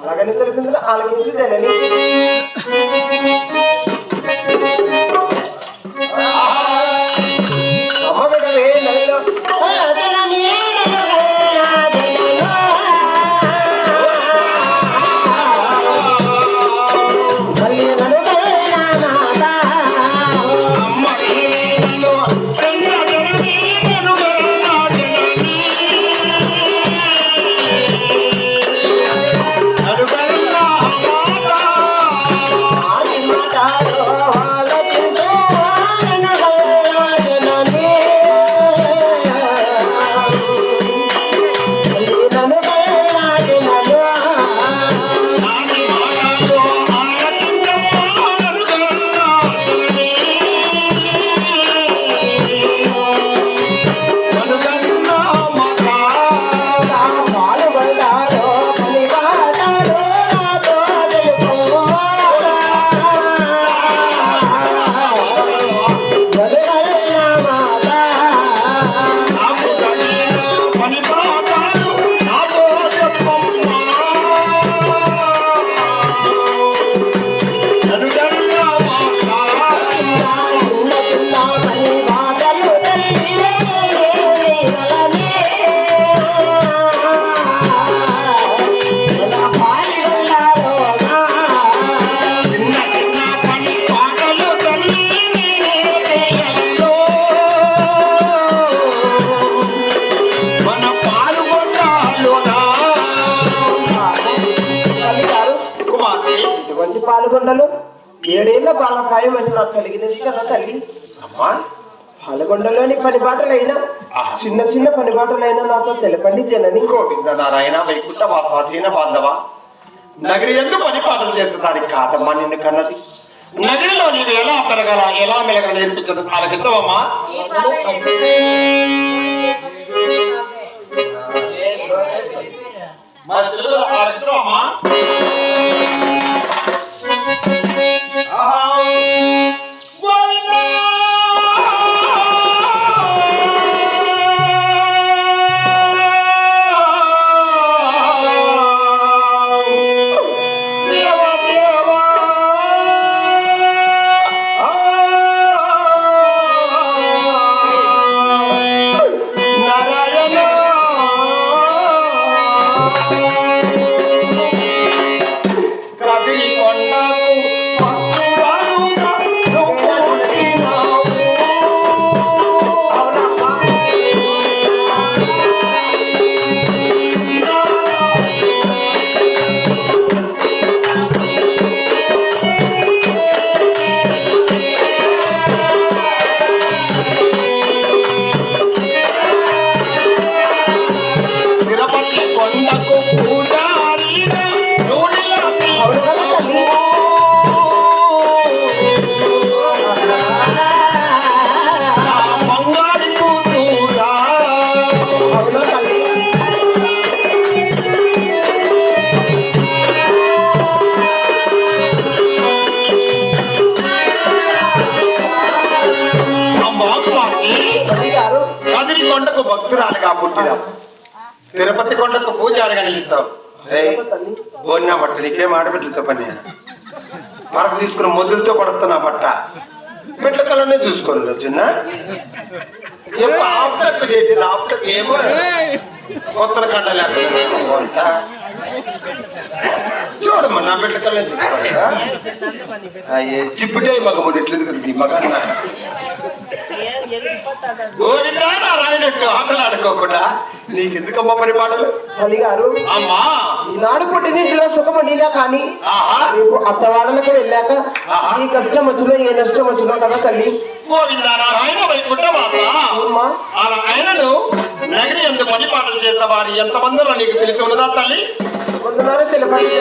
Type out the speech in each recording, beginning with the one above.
అలాగని తెలిసింది ఆలకించి జనని ఇటువంటి పాల్గొండలు ఏడేళ్ళ బాలపాయం అని నాకు కలిగినది కదా తల్లి. అమ్మా. పాల్గొండలోని పని బాటలైనా చిన్న చిన్న పని బాటలైనా నాతో తెలపండి జనని. గోవింద నారాయణ వైకుంఠ వాపాధీన బాంధవ. నగరి ఎందుకు పరిపాలన చేసేదానికి కాదమ్మా నిన్ను కన్నది. నగరిలో నీవు ఎలా పెరగాల ఎలా మెలగల నేర్పించదు? ఆలకించవమ్మా. మరి భక్తురాలుగా పుట్టినావు తిరుపతి కొండకు పూజారిగా నిలుస్తావు. రేయ్, పట్ట బట్ట నీకేం ఆడబిడ్డలతో పని మరకు తీసుకుని మొద్దులతో పడుతున్నా బట్ట. బిడ్డల కళ్ళనే చూసుకోండి చిన్న ఏమో ఆఫ్టర్కు చేసింది ఆఫ్టర్ ఏమో. కొత్తల కండ లేకుండా చూడమ్మా నా బిడ్డ కళ్ళనే చూసుకోండి అయ్యే మగ మగముడు ఎట్లేదు కదా మగ గోవిందా నారాయణకు ఆటలాడుకోకుండా నీకెందుకమ్మా పని పాటలు? తల్లి గారు అమ్మా! ఈనాడు పుట్టినింటిలో సుఖము నీలా కానీ ఆహా! రేపు అత్తవాడలకు వెళ్ళాక. ఈ కష్టం వచ్చినా ఏ నష్టం వచ్చినా కదా తల్లి. గోవిందా నారాయణ వైకుంఠ మాత అమ్మా అలా ఆయనను నగరి ఎందు పని పాటలు చేసిన వారి నీకు తెలిసి ఉన్నదా తల్లి? కొందరు తెలపండి.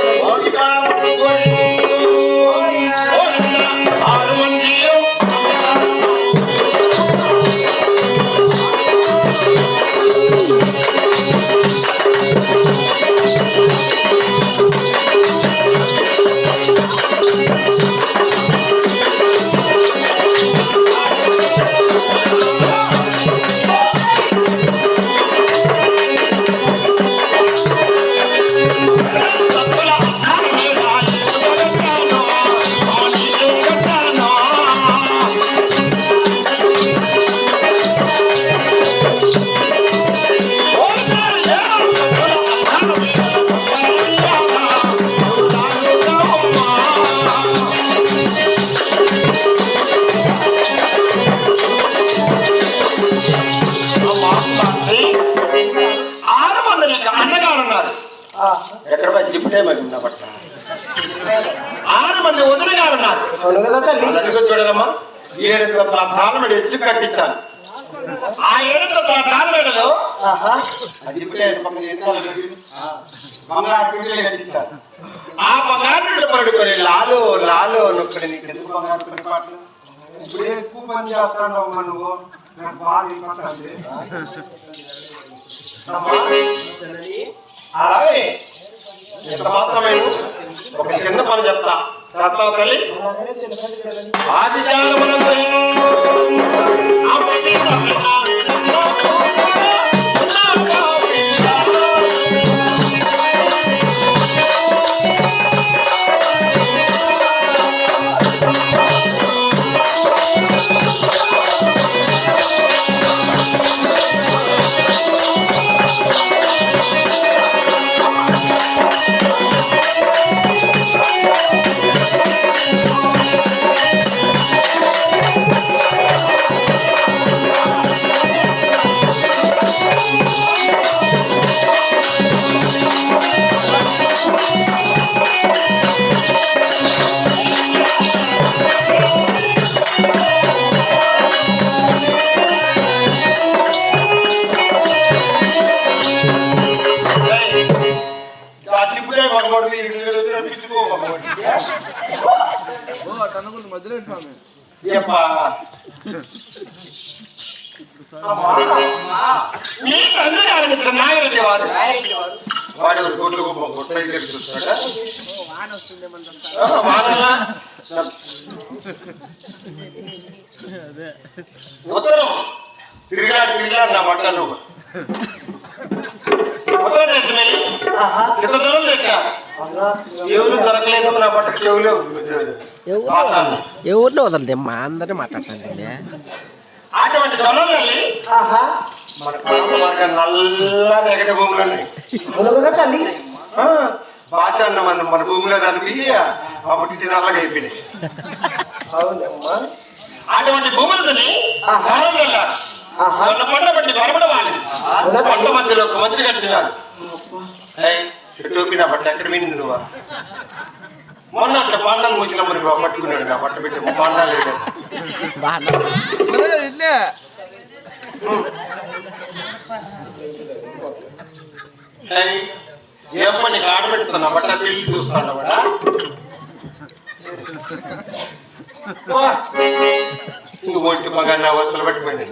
ఆరు మంది వదినగారు ఉన్నారు చూడరమ్మా ఏడు తాళమెడ ఎచ్చు కట్టించాను ఆ ఏడు ఆహా. ఆ. బంగారు పిండిలే కట్టించాను ఆ బంగారు పిండి పడుకొని లాలు లాలు నొక్కడి నీకు ఎందుకు బంగారు పాటలు? ఇప్పుడు ఎక్కువ పని నువ్వు? నాకు బాగా అయిపోతుంది అలాగే ఇంత మాత్రమే ఒక చిన్న పని చెప్తా. చేస్తావు తల్లి. అలాగనే మీ తండ్రి గారికి చిన్నాగిరెడ్డి వారు. వాడు గుడ్లు గుట్ట దగ్గర చూస్తాడా ఆ, వాడలా? ఉత్తరం. తిరిగాడు తిరిగాడు నా బట్టలు ఉత్తరం చిత్తదూరం తెచ్చా ఎవరు దొరకలేదు నా బట్ట చెవులు ఏ ఊర్లో వదలదే మా అందరినీ మాట్లాడుతుంది అటువంటి ఆహా. మన పాప నల్ల నెగటి భూములు ఉన్నాయి. తల్లి. భాష అన్న మన మన భూమిలో దానికి అప్పటి ఇటు నల్లగా అయిపోయినాయి. అటువంటి భూములని పట్టి బలపడవాలి అవునా పంట తల్లి మధ్యలో ఒక మంచి కట్టినారు. టోపీ నా బట్ట ఎక్కడ విని నువ్వా? మొన్న అట్లా పాండాలు మూసిన మరి బాబు పట్టుకున్నాడు నా పెట్టి బాగా ఏయ్, ఏమ్మా నీకు ఆడ పెట్టుకున్నా బట్ట తిరిగి చూస్తాను కూడా ఇంక ఒంటి మగ నా వస్తువులు పెట్టుకోండి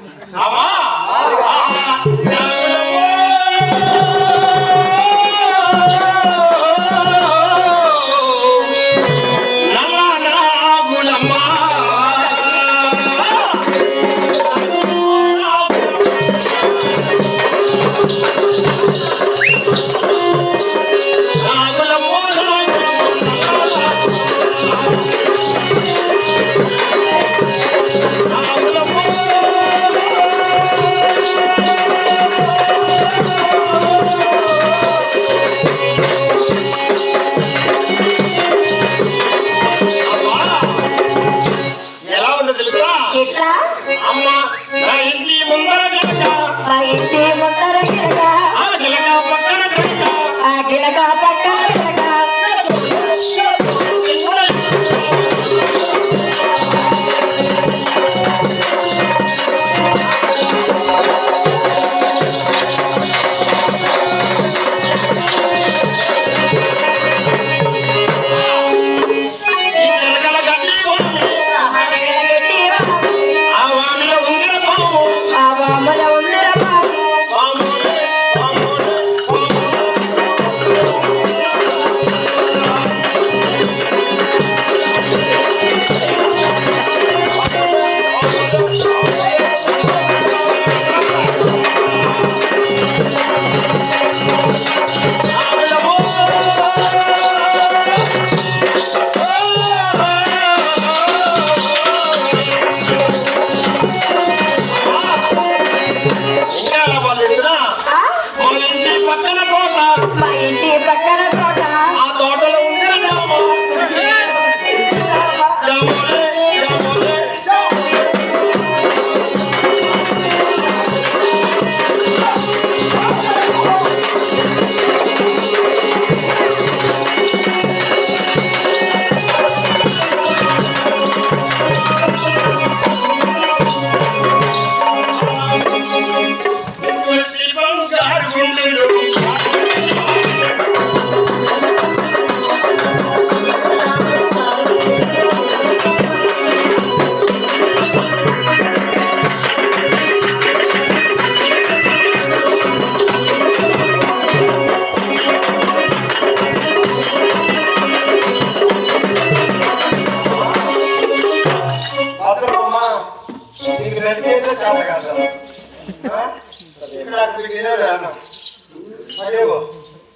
అవకాశం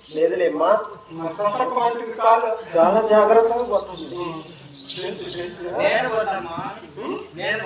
లేదులేమ్మా. చాలా జాగ్రత్తగా పడుతుంది నేను